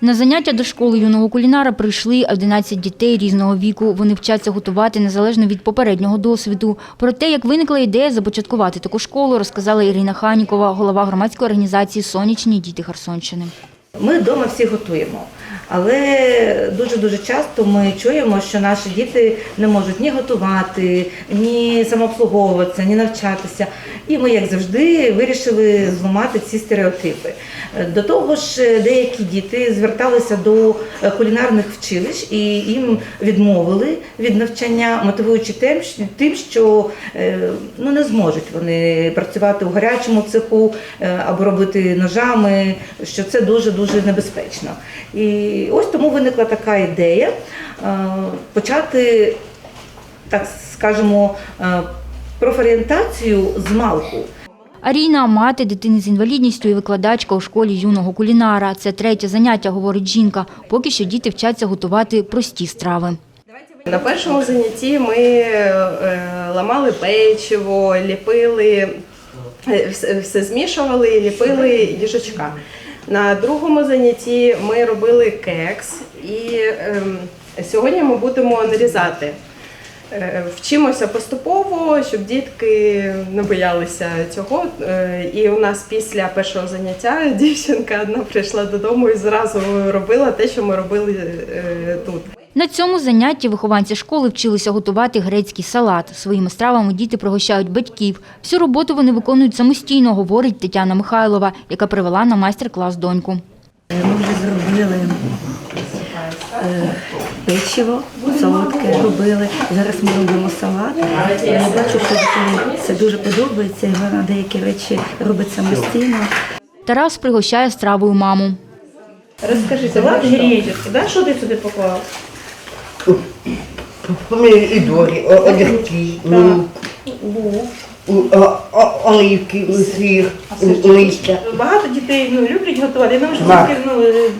На заняття до школи юного кулінара прийшли 11 дітей різного віку. Вони вчаться готувати незалежно від попереднього досвіду. Про те, як виникла ідея започаткувати таку школу, розказала Ірина Ханікова, голова громадської організації Сонячні діти Херсонщини. Ми вдома всі готуємо, але дуже дуже часто ми чуємо, що наші діти не можуть ні готувати, ні самообслуговуватися, ні навчатися. І ми, як завжди, вирішили зламати ці стереотипи. До того ж, деякі діти зверталися до кулінарних вчилищ і їм відмовили від навчання, мотивуючи тим, що е, ну, не зможуть вони працювати у гарячому цеху е, або робити ножами, що це дуже дуже небезпечно. І ось тому виникла така ідея е, почати, так скажемо, е, профорієнтацію з малку. Аріна – мати дитини з інвалідністю і викладачка у школі юного кулінара. Це третє заняття, говорить жінка. Поки що діти вчаться готувати прості страви. На першому занятті ми е, ламали печиво, ліпили, все, змішували і ліпили їжачка. На другому занятті ми робили кекс і ем, сьогодні ми будемо нарізати. Е, Вчимося поступово, щоб дітки не боялися цього. Е, І у нас після першого заняття дівчинка одна прийшла додому і зразу робила те, що ми робили е, тут. На цьому занятті вихованці школи вчилися готувати грецький салат. Своїми стравами діти пригощають батьків. Всю роботу вони виконують самостійно, говорить Тетяна Михайлова, яка привела на майстер-клас доньку. Ми вже зробили е, печиво, солодке робили. Зараз ми робимо салат. Я бачу, що це дуже подобається, і вона деякі речі робить самостійно. Тарас пригощає стравою маму. Розкажи, салат греческий, да? Що ти сюди поклав? Помідори, о- огірки, м, м, о- о- оливки, сир, листя. Багато дітей ну, люблять готувати. Я думаю, що Так. тільки, ну, е,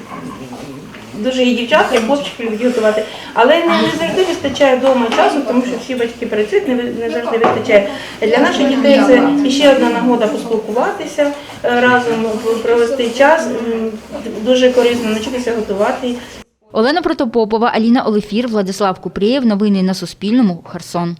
дуже і дівчата, і хлопчики люблять готувати. Але не, не завжди вистачає вдома часу, тому що всі батьки працюють, не, ви- не завжди вистачає. Для наших дітей це ще одна нагода поспілкуватися е, разом, провести час. М, Дуже корисно навчитися готувати. Олена Протопопова, Аліна Олефір, Владислав Купрієв. Новини на Суспільному. Херсон.